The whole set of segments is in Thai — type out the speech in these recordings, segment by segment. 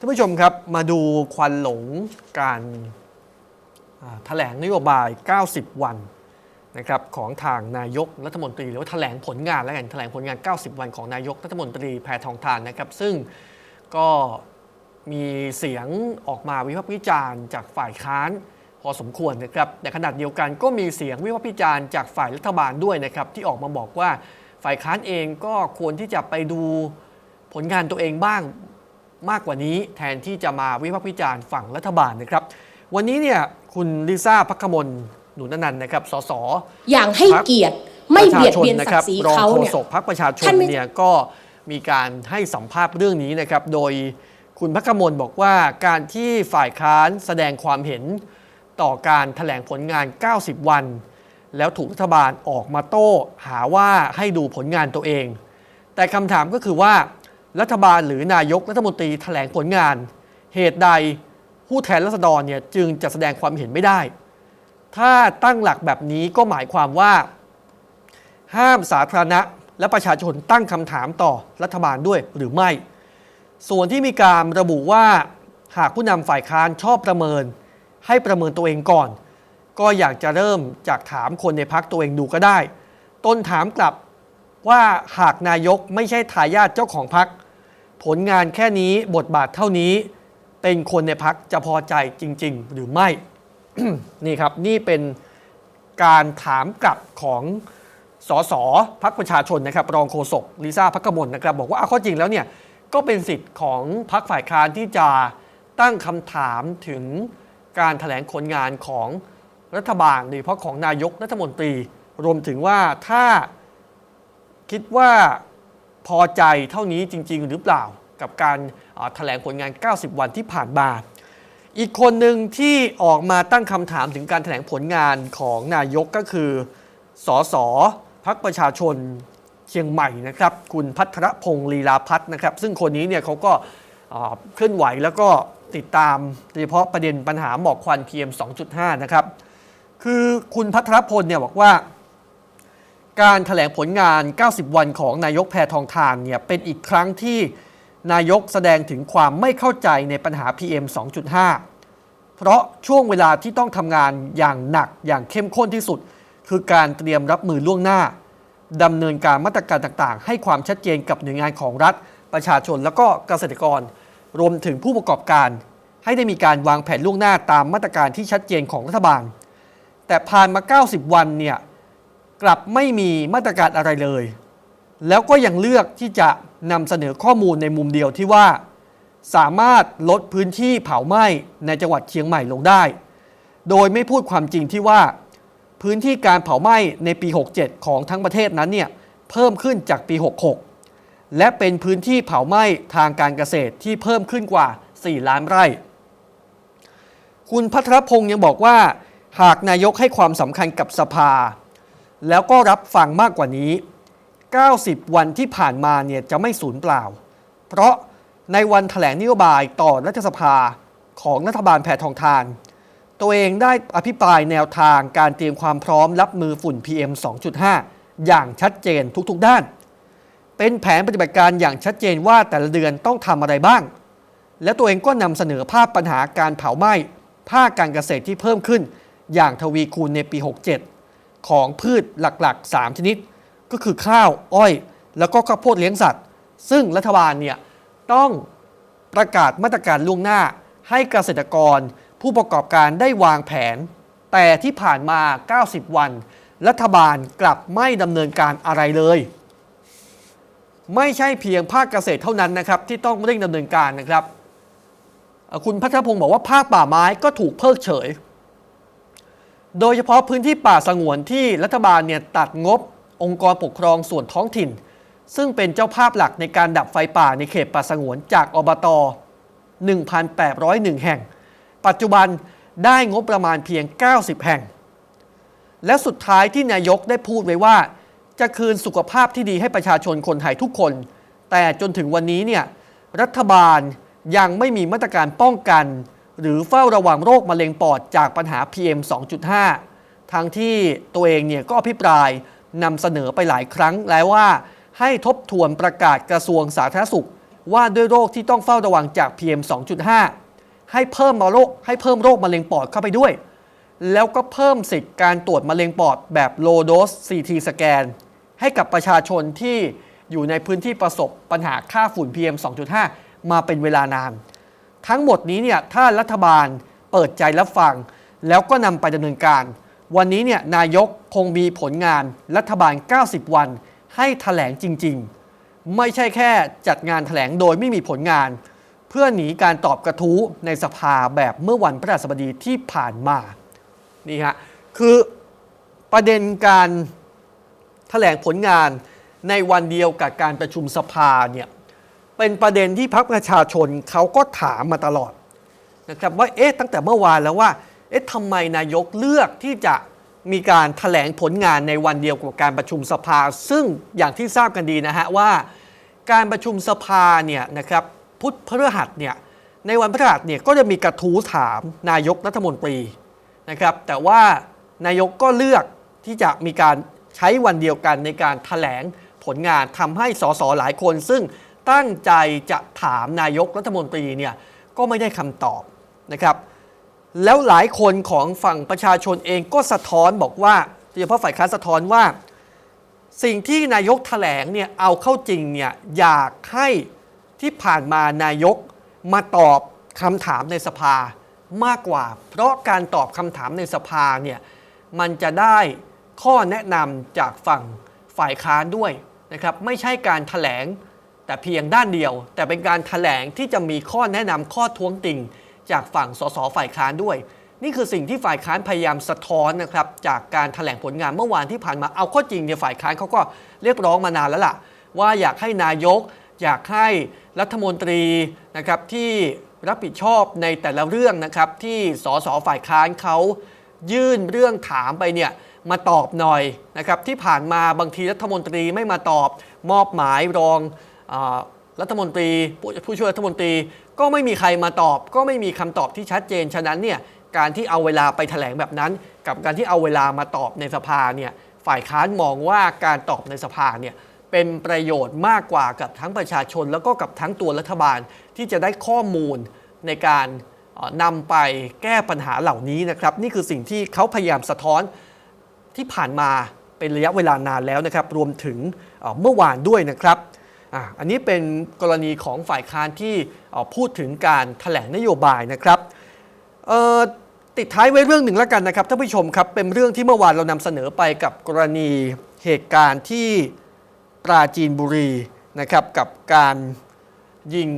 ท่านผู้ชมครับมาดูควันหลงการแถลงนโยบาย 90 วันนะครับของทางนายกรัฐมนตรี หรือว่าแถลงผลงานแล้วกันแถลงผลงาน 90 วันของนายกรัฐมนตรีแพทองทานนะครับ ซึ่งก็มีเสียงออกมาวิพากษ์วิจารณ์จากฝ่ายค้านพอสมควรนะครับแต่ขณะเดียวกันก็มีเสียงวิพากษ์วิจารณ์จากฝ่ายรัฐบาลด้วยนะครับที่ออกมาบอกว่าฝ่ายค้านเองก็ควรที่จะไปดูผลงานตัวเองบ้าง มากกว่านี้แทนที่จะมาวิพากษ์วิจารณ์ฝั่งรัฐบาลนะครับ วันนี้เนี่ยคุณลิซ่าพักขมลหนุนนันท์นะครับสสอย่างให้เกียรติไม่เบียดเบียนศักดิ์ศรีรองเขาโฆเนี่ยษกพักประชาชนท่านไม่เนี่ยก็มีการให้สัมภาษณ์เรื่องนี้นะครับ โดยคุณพักขมลบอกว่าการที่ฝ่ายค้านแสดงความเห็นต่อการถแถลงผลงาน 90 วัน แล้วถูกรัฐบาลออกมาโต้หาว่าให้ดูผลงานตัวเอง แต่คำถามก็คือว่า รัฐบาลหรือนายกรัฐมนตรีแถลงผลงาน เหตุใดผู้แทนรัษฎรเนี่ยจึงจะแสดงความเห็นไม่ได้ ถ้าตั้งหลักแบบนี้ก็หมายความว่า ห้ามสาธารณะและประชาชนตั้งคำถามต่อรัฐบาลด้วยหรือไม่ ส่วนที่มีการระบุว่าหากผู้นำฝ่ายค้านชอบประเมิน ให้ประเมินตัวเองก่อน ก็อยากจะเริ่มจากถามคนในพักตัวเองดูก็ได้ ต้นถามกลับว่าหากนายกไม่ใช่ทายาทเจ้าของพัก ผลงานแค่นี้บทบาทเท่านี้ เป็นคนในพักจะพอใจจริง ๆ หรือไม่ นี่ครับนี่เป็นการถามกลับของสสพักประชาชนนะครับ รองโฆษกลิซ่าพักกมลนะครับ บอกว่าข้อจริงแล้วเนี่ยก็เป็นสิทธิ์ของพักฝ่ายค้านที่จะตั้งคำถามถึงการถแถลงผลงานของรัฐบาลโดยเฉพาะของนายกรัฐมนตรี รวมถึงว่าถ้าคิดว่า พอใจเท่านี้จริง ๆ หรือเปล่ากับการแถลงผลงาน 90 วันที่ผ่านมา อีกคนหนึ่งที่ออกมาตั้งคำถามถึงการแถลงผลงานของนายกก็คือสสพักประชาชนเชียงใหม่นะครับ คุณพัทรพงศ์ลีลาพัฒน์นะครับ ซึ่งคนนี้เนี่ยเขาก็เคลื่อนไหวแล้วก็ติดตามโดยเฉพาะประเด็นปัญหาหมอกควัน PM 2.5 นะครับ คือคุณพัทรพลเนี่ยบอกว่า การถแถลงผลงาน 90 วันของนายกแพทองทานเนี่ยเป็นอีกครั้งที่นายกแสดงถึงความไม่เข้าใจในปัญหา PM 2.5 เพราะช่วงเวลาที่ต้องทำงานอย่างหนักอย่างเข้มข้นที่สุด คือการเตรียมรับมือล่วงหน้าดำเนินการมาตรการต่างๆ ให้ความชัดเจนกับหน่วยงานของรัฐ ประชาชนแล้วก็เกษตรกร รวมถึงผู้ประกอบการ ให้ได้มีการวางแผนล่วงหน้าตามมาตรการที่ชัดเจนของรัฐบาล แต่ผ่านมา 90 วันเนี่ย กลับไม่มีมาตรการอะไรเลย แล้วก็ยังเลือกที่จะนำเสนอข้อมูลในมุมเดียวที่ว่า สามารถลดพื้นที่เผาไหม้ในจังหวัดเชียงใหม่ลงได้ โดยไม่พูดความจริงที่ว่า พื้นที่การเผาไหม้ในปี 67 ของทั้งประเทศนั้นเนี่ยเพิ่มขึ้นจากปี 66 และเป็นพื้นที่เผาไหม้ทางการเกษตรที่เพิ่มขึ้นกว่า 4 ล้านไร่ คุณพัทรพงศ์ยังบอกว่า หากนายกให้ความสำคัญกับสภา แล้วก็รับฟังมากกว่านี้ 90 วันที่ผ่านมาเนี่ยจะไม่สูญเปล่า เพราะในวันถแถลงนโยบายต่อรัฐสภาของรัฐบาลแพทองทาน ตัวเองได้อภิปรายแนวทางการเตรียมความพร้อมรับมือฝุ่น PM 2.5 อย่างชัดเจนทุกๆด้าน เป็นแผนปฏิบัติการอย่างชัดเจนว่าแต่ละเดือนต้องทำอะไรบ้าง และตัวเองก็นำเสนอภาพปัญหาการเผาไหม้ภาคการเกษตรที่เพิ่มขึ้นอย่างทวีคูณในปี 67 ของพืชหลักๆ 3 ชนิด ก็คือข้าวอ้อย แล้วก็ข้าวโพดเลี้ยงสัตว์ ซึ่งรัฐบาลเนี่ยต้องประกาศมาตรการล่วงหน้า ให้เกษตรกรผู้ประกอบการได้วางแผน แต่ที่ผ่านมา 90 วัน รัฐบาลกลับไม่ดำเนินการอะไรเลย ไม่ใช่เพียงภาคเกษตรเท่านั้นนะครับ ที่ต้องเร่งดำเนินการนะครับ คุณพัทรพงศ์บอกว่าภาคป่าไม้ก็ถูกเพิกเฉย โดยเฉพาะพื้นที่ป่าสงวนที่รัฐบาลเนี่ยตัดงบองค์กรปกครองส่วนท้องถิ่น ซึ่งเป็นเจ้าภาพหลักในการดับไฟป่าในเขตป่าสงวนจากอบต 1,801 แห่ง ปัจจุบันได้งบประมาณเพียง 90 แห่ง และสุดท้ายที่นายกได้พูดไว้ว่า จะคืนสุขภาพที่ดีให้ประชาชนคนไทยทุกคน แต่จนถึงวันนี้เนี่ยรัฐบาลยังไม่มีมาตรการป้องกัน หรือเฝ้าระวังโรคมะเร็งปอดจากปัญหา PM 2.5 ทั้งที่ตัวเองเนี่ยก็อภิปรายนำเสนอไปหลายครั้งแล้วว่าให้ทบทวนประกาศกระทรวงสาธารณสุข ว่าด้วยโรคที่ต้องเฝ้าระวังจาก PM 2.5 ให้เพิ่มมาโรคให้เพิ่มโรคมะเร็งปอดเข้าไปด้วย แล้วก็เพิ่มสิทธิ์การตรวจมะเร็งปอดแบบ low dose CT สแกนให้กับประชาชนที่อยู่ในพื้นที่ประสบปัญหาค่าฝุ่น PM 2.5 มาเป็นเวลานาน ทั้งหมดนี้เนี่ยถ้ารัฐบาลเปิดใจรับฟัง แล้วก็นำไปดำเนินการ วันนี้เนี่ยนายกคงมีผลงานรัฐบาล 90 วัน ให้ถแถลงจริง ๆ ไม่ใช่แค่จัดงานถแถลงโดยไม่มีผลงาน เพื่อหนีการตอบกระทู้ในสภาแบบเมื่อวันพฤหัสบดีที่ผ่านมานี่ฮะคือประเด็นการแถลงผลงานในวันเดียวกับการประชุมสภาเนี่ย เป็นประเด็นที่พรรคประชาชนเขาก็ถามมาตลอดนะครับว่าเอ๊ะตั้งแต่เมื่อวานแล้วว่าเอ๊ะทำไมนายกเลือกที่จะมีการถแถลงผลงานในวันเดียวกับการประชุมสภา ซึ่งอย่างที่ทราบกันดีนะฮะว่า การประชุมสภาเนี่ยนะครับพุธพฤหัสเนี่ยในวันพฤหัสเนี่ยก็จะมีกระทู้ถามนายกรัฐมนตรีนะครับแต่ว่านายกก็เลือกที่จะมีการใช้วันเดียวกันในการถแถลงผลงานทำให้สสหลายคน ซึ่ง ตั้งใจจะถามนายกรัฐมนตรีเนี่ยก็ไม่ได้คำตอบนะครับ แล้วหลายคนของฝั่งประชาชนเองก็สะท้อนบอกว่าโดยเฉพาะฝ่ายค้านสะท้อนว่า สิ่งที่นายกแถลงเนี่ยเอาเข้าจริงเนี่ยอยากให้ที่ผ่านมานายกมาตอบคำถามในสภามากกว่า เพราะการตอบคำถามในสภาเนี่ยมันจะได้ข้อแนะนำจากฝั่งฝ่ายค้านด้วยนะครับ ไม่ใช่การแถลง แต่เพียงด้านเดียว แต่เป็นการแถลงที่จะมีข้อแนะนำข้อท้วงติง จากฝั่งสสฝ่ายค้านด้วย นี่คือสิ่งที่ฝ่ายค้านพยายามสะท้อนนะครับจากการถแถลงผลงานเมื่อวานที่ผ่านมาเอาข้อจริงเนี่ยฝ่ายค้านเขาก็เรียกร้องมานานแล้วล่ะ ว่าอยากให้นายก อยากให้รัฐมนตรีนะครับที่รับผิดชอบในแต่ละเรื่องนะครับที่สสฝ่ายค้านเขายื่นเรื่องถามไปเนี่ยมาตอบหน่อยนะครับที่ผ่านมาบางทีรัฐมนตรีไม่มาตอบมอบหมายรอง รัฐมนตรีผู้ช่วยรัฐมนตรีก็ไม่มีใครมาตอบ ก็ไม่มีคำตอบที่ชัดเจน ฉะนั้นเนี่ยการที่เอาเวลาไปแถลงแบบนั้น กับการที่เอาเวลามาตอบในสภาเนี่ยฝ่ายค้านมองว่าการตอบในสภาเนี่ยเป็นประโยชน์มากกว่ากับทั้งประชาชน แล้วก็กับทั้งตัวรัฐบาลที่จะได้ข้อมูลในการนำไปแก้ปัญหาเหล่านี้นะครับ นี่คือสิ่งที่เขาพยายามสะท้อนที่ผ่านมาเป็นระยะเวลานานแล้วนะครับ รวมถึงเมื่อวานด้วยนะครับ อะอันนี้เป็นกรณีของฝ่ายค้านที่พูดถึงการถแถลงนโยบายนะครับติดท้ายไว้เรื่องหนึ่งแล้วกันนะครับท่านผู้ชมครับเป็นเรื่องที่เมื่อวานเรานำเสนอไปกับกรณีเหตุการณ์ที่ปราจีนบุรีนะครับกับการยิง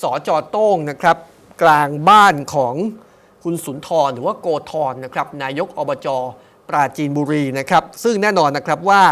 สอจอโต้งนะครับกลางบ้านของคุณสุนทรหรือว่าโกธรนะครับนายกอบจปราจีนบุรีนะครับซึ่งแน่นอนนะครับว่า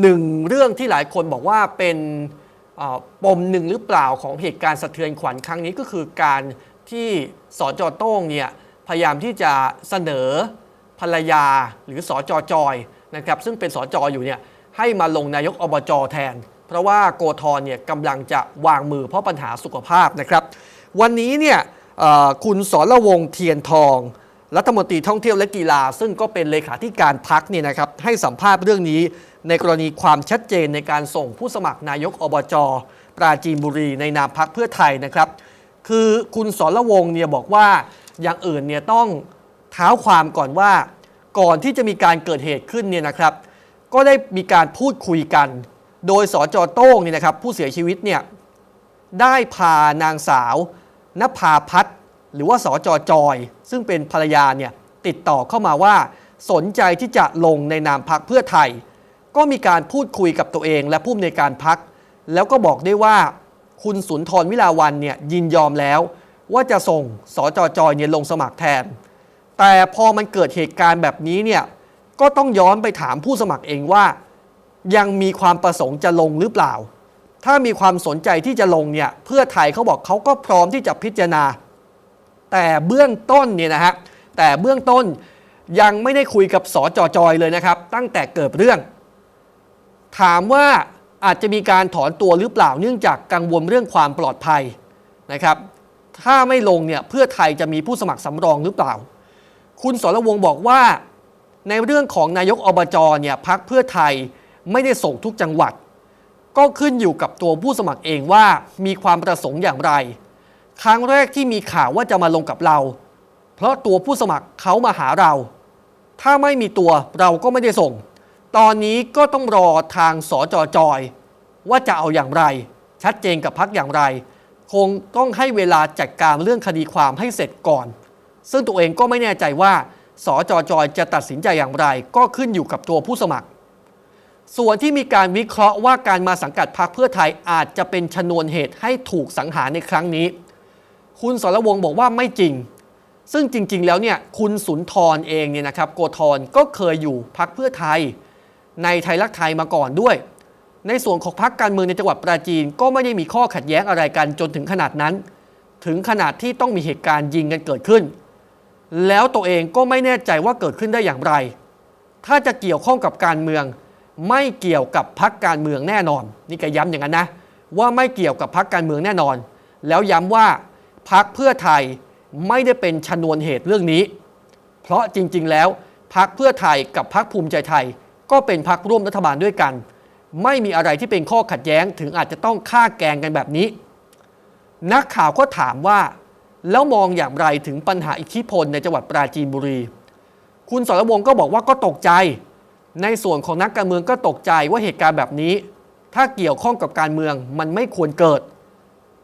หนึ่งเรื่องที่หลายคนบอกว่าเป็น ปมหนึ่งหรือเปล่าของเหตุการณ์สะเทือนขวัญครั้งนี้ก็คือการที่สจโต้งเนี่ยพยายามที่จะเสนอภรรยาหรือสจจอยนะครับซึ่งเป็นสจอยู่เนี่ยให้มาลงนายกอบจแทน เพราะว่าโกธรเนี่ยกำลังจะวางมือเพราะปัญหาสุขภาพนะครับ วันนี้เนี่ยคุณสรวงเทียนทอง รัฐมนตรีท่องเที่ยวและกีฬา ซึ่งก็เป็นเลขาธิการพักเนี่ยนะครับให้สัมภาษณ์เรื่องนี้ในกรณีความชัดเจนในการส่งผู้สมัครนายกอบจปราจีนบุรีในนามพักเพื่อไทยนะครับ คือคุณสรวงเนี่ยบอกว่าอย่างอื่นเนี่ยต้องเท้าความก่อนว่า ก่อนที่จะมีการเกิดเหตุขึ้นเนี่ยนะครับ ก็ได้มีการพูดคุยกัน โดยสจโต้งเนี่ยนะครับ ผู้เสียชีวิตเนี่ยได้พานางสาวนภาพัฒน์ หรือว่าสจจอย ซึ่งเป็นภรรยาเนี่ยติดต่อเข้ามาว่า สนใจที่จะลงในนามพักเพื่อไทย ก็มีการพูดคุยกับตัวเองและผู้อำนวยการพัก แล้วก็บอกได้ว่า คุณสุนทรวิลาวันเนี่ยยินยอมแล้ว ว่าจะส่งสจจอยเนี่ยลงสมัครแทน แต่พอมันเกิดเหตุการณ์แบบนี้เนี่ยก็ต้องย้อนไปถามผู้สมัครเองว่า ยังมีความประสงค์จะลงหรือเปล่า ถ้ามีความสนใจที่จะลงเนี่ยเพื่อไทยเขาบอกเขาก็พร้อมที่จะพิจารณา แต่เบื้องต้นเนี่ยนะฮะแต่เบื้องต้นยังไม่ได้คุยกับสจจอยเลยนะครับ ตั้งแต่เกิดเรื่อง ถามว่าอาจจะมีการถอนตัวหรือเปล่าเนื่องจากกังวลเรื่องความปลอดภัยนะครับ ถ้าไม่ลงเนี่ยเพื่อไทยจะมีผู้สมัครสำรองหรือเปล่า คุณสรวงศ์บอกว่า ในเรื่องของนายกอบจเนี่ยพักเพื่อไทยไม่ได้ส่งทุกจังหวัด ก็ขึ้นอยู่กับตัวผู้สมัครเองว่ามีความประสงค์อย่างไร ครั้งแรกที่มีข่าวว่าจะมาลงกับเรา เพราะตัวผู้สมัครเขามาหาเรา ถ้าไม่มีตัวเราก็ไม่ได้ส่ง ตอนนี้ก็ต้องรอทางสจจอย ว่าจะเอาอย่างไร ชัดเจนกับพักอย่างไร คงต้องให้เวลาจัดการเรื่องคดีความให้เสร็จก่อน ซึ่งตัวเองก็ไม่แน่ใจว่าสจจอยจะตัดสินใจอย่างไร ก็ขึ้นอยู่กับตัวผู้สมัคร ส่วนที่มีการวิเคราะห์ว่าการมาสังกัดพรรคเพื่อไทยอาจจะเป็นชนวนเหตุให้ถูกสังหารในครั้งนี้ คุณสรวงศ์บอกว่าไม่จริง ซึ่งจริง ๆ แล้วเนี่ยคุณสุนทรเองเนี่ยนะครับโกธรก็เคยอยู่พรรคเพื่อไทย ในไทยรักไทยมาก่อนด้วย ในส่วนของพรรคการเมืองในจังหวัดปราจีนก็ไม่ได้มีข้อขัดแย้งอะไรกันจนถึงขนาดนั้น ถึงขนาดที่ต้องมีเหตุการณ์ยิงกันเกิดขึ้น แล้วตัวเองก็ไม่แน่ใจว่าเกิดขึ้นได้อย่างไร ถ้าจะเกี่ยวข้องกับการเมือง ไม่เกี่ยวกับพรรคการเมืองแน่นอน นี่แกย้ำอย่างนั้นนะว่าไม่เกี่ยวกับพรรคการเมืองแน่นอน แล้วย้ำว่า พรรคเพื่อไทยไม่ได้เป็นชนวนเหตุเรื่องนี้ เพราะจริง ๆ แล้วพรรคเพื่อไทยกับพรรคภูมิใจไทย ก็เป็นพรรคร่วมรัฐบาลด้วยกัน ไม่มีอะไรที่เป็นข้อขัดแย้งถึงอาจจะต้องฆ่าแกงกันแบบนี้ นักข่าวก็ถามว่า แล้วมองอย่างไรถึงปัญหาอิทธิพลในจังหวัดปราจีนบุรี คุณสรวงก็บอกว่าก็ตกใจ ในส่วนของนักการเมืองก็ตกใจว่าเหตุการณ์แบบนี้ ถ้าเกี่ยวข้องกับการเมืองมันไม่ควรเกิด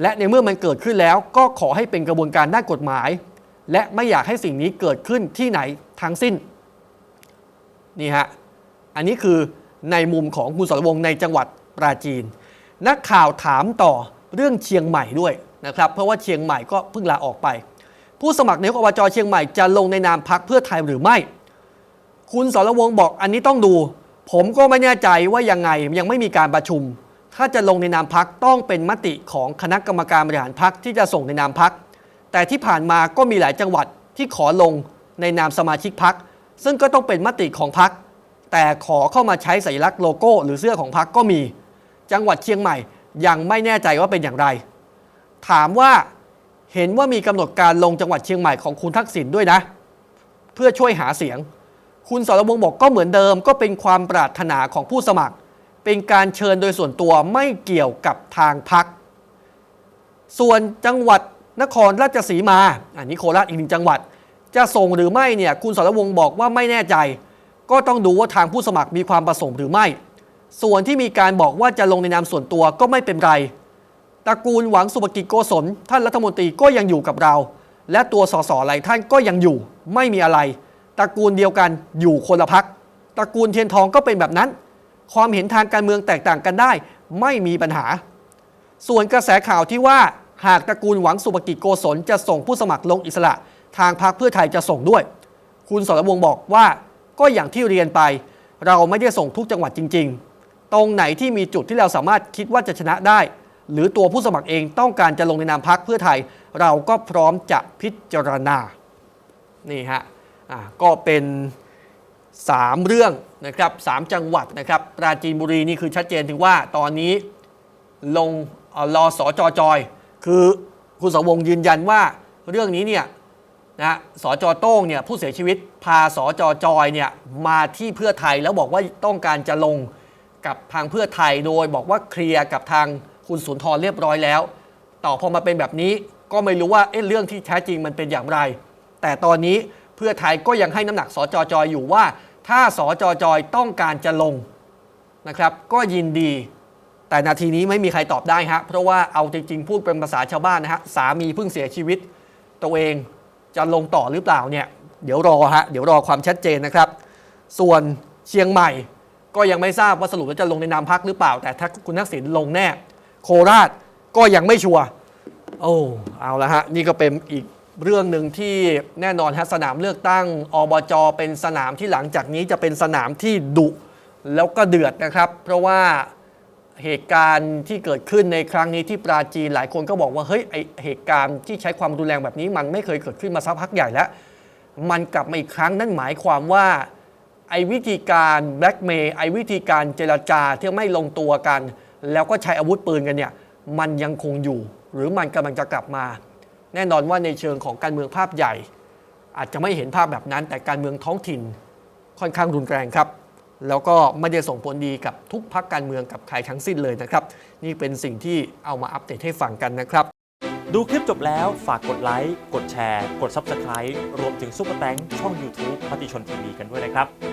และในเมื่อมันเกิดขึ้นแล้วก็ขอให้เป็นกระบวนการด้านกฎหมาย และไม่อยากให้สิ่งนี้เกิดขึ้นที่ไหนทั้งสิ้นนี่ฮะอันนี้คือในมุมของคุณสรวงในจังหวัดปราจีน นักข่าวถามต่อเรื่องเชียงใหม่ด้วยนะครับเพราะว่าเชียงใหม่ก็เพิ่งลาออกไป ผู้สมัครนายกอบจเชียงใหม่จะลงในนามพักเพื่อไทยหรือไม่ คุณสรวงบอกอันนี้ต้องดู ผมก็ไม่แน่ใจว่ายังไงยังไม่มีการประชุม ถ้าจะลงในนามพักต้องเป็นมติของคณะกรรมการบริหารพักที่จะส่งในนามพัก แต่ที่ผ่านมาก็มีหลายจังหวัดที่ขอลงในนามสมาชิกพัก ซึ่งก็ต้องเป็นมติของพัก แต่ขอเข้ามาใช้สัญลักษณ์โลโก้ หรือเสื้อของพักก็มี จังหวัดเชียงใหม่ยังไม่แน่ใจว่าเป็นอย่างไร ถามว่าเห็นว่ามีกำหนดการลงจังหวัดเชียงใหม่ของคุณทักษิณด้วยนะ เพื่อช่วยหาเสียง คุณสรวงบอกก็เหมือนเดิมก็เป็นความปรารถนาของผู้สมัคร เป็นการเชิญโดยส่วนตัวไม่เกี่ยวกับทางพัก ส่วนจังหวัดนครราชสีมาอันนี้โคราชอีกหนึ่งจังหวัด จะส่งหรือไม่เนี่ยคุณสรวงศ์บอกว่าไม่แน่ใจ ก็ต้องดูว่าทางผู้สมัครมีความประสงค์หรือไม่ ส่วนที่มีการบอกว่าจะลงในนามส่วนตัวก็ไม่เป็นไรตระกูลหวังสุภกิจโกศลท่านรัฐมนตรีก็ยังอยู่กับเรา และตัวสสหลายท่านก็ยังอยู่ ไม่มีอะไรตระกูลเดียวกันอยู่คนละพักตระกูลเทียนทองก็เป็นแบบนั้น ความเห็นทางการเมืองแตกต่างกันได้ ไม่มีปัญหา ส่วนกระแสข่าวที่ว่าหากตระกูลหวังสุภกิจโกศลจะส่งผู้สมัครลงอิสระ ทางพรรคเพื่อไทยจะส่งด้วย คุณสรวงบอกว่าก็อย่างที่เรียนไป เราไม่ได้ส่งทุกจังหวัดจริง ๆ ตรงไหนที่มีจุดที่เราสามารถคิดว่าจะชนะได้ หรือตัวผู้สมัครเองต้องการจะลงในนามพักเพื่อไทย เราก็พร้อมจะพิจารณา นี่ฮะอ่าก็เป็น 3 เรื่องนะครับสามจังหวัดนะครับปราจีนบุรีนี่คือชัดเจนถึงว่าตอนนี้ลงเอ่อรอสอจอจอย คือคุณสวงยืนยันว่าเรื่องนี้เนี่ยนะสอจอโต้งเนี่ยผู้เสียชีวิตพาสอจอจอยเนี่ยมาที่เพื่อไทยแล้วบอกว่าต้องการจะลงกับทางเพื่อไทยโดยบอกว่าเคลียร์กับทางคุณสุนทรเรียบร้อยแล้ว ต่อพอมาเป็นแบบนี้ก็ไม่รู้ว่าเอ๊ะเรื่องที่แท้จริงมันเป็นอย่างไร แต่ตอนนี้ เพื่อไทยก็ยังให้น้ำหนักสจจอยอยู่ว่า ถ้าสจจอยต้องการจะลงนะครับก็ยินดี แต่นาทีนี้ไม่มีใครตอบได้ฮะเพราะว่าเอาจริงๆ พูดเป็นภาษาชาวบ้านนะฮะสามีเพิ่งเสียชีวิต ตัวเองจะลงต่อหรือเปล่าเนี่ยเดี๋ยวรอฮะเดี๋ยวรอความชัดเจนนะครับ ส่วนเชียงใหม่ก็ยังไม่ทราบว่าสรุปแล้วจะลงในนามพักหรือเปล่า แต่ถ้าคุณทักษิณลงแน่ โคราชก็ยังไม่ชัวร์โอ้เอาละฮะนี่ก็เป็นอีก เรื่องหนึ่งที่แน่นอนฮะสนามเลือกตั้งอบจเป็นสนามที่หลังจากนี้จะเป็นสนามที่ดุแล้วก็เดือดนะครับ เพราะว่าเหตุการณ์ที่เกิดขึ้นในครั้งนี้ที่ปราจีนหลายคนก็บอกว่าเฮ้ยไอเหตุการณ์ที่ใช้ความรุนแรงแบบนี้ มันไม่เคยเกิดขึ้นมาสักพักใหญ่แล้ว มันกลับมาอีกครั้งนั่นหมายความว่าไอ้วิธีการแบล็กเมย์ไอ้วิธีการเจรจาที่ไม่ลงตัวกัน แล้วก็ใช้อาวุธปืนกันเนี่ยมันยังคงอยู่ หรือมันกำลังจะกลับมา แน่นอนว่าในเชิงของการเมืองภาพใหญ่ อาจจะไม่เห็นภาพแบบนั้น แต่การเมืองท้องถิ่นค่อนข้างรุนแรงครับ แล้วก็ไม่ได้ส่งผลดีกับทุกพักการเมืองกับใครทั้งสิ้นเลยนะครับ นี่เป็นสิ่งที่เอามาอัปเดตให้ฟังกันนะครับ ดูคลิปจบแล้วฝากกดไลค์กดแชร์ กด Subscribe รวมถึงซุปเปอร์แตงช่อง YouTube มติชนทีวีกันด้วยนะครับ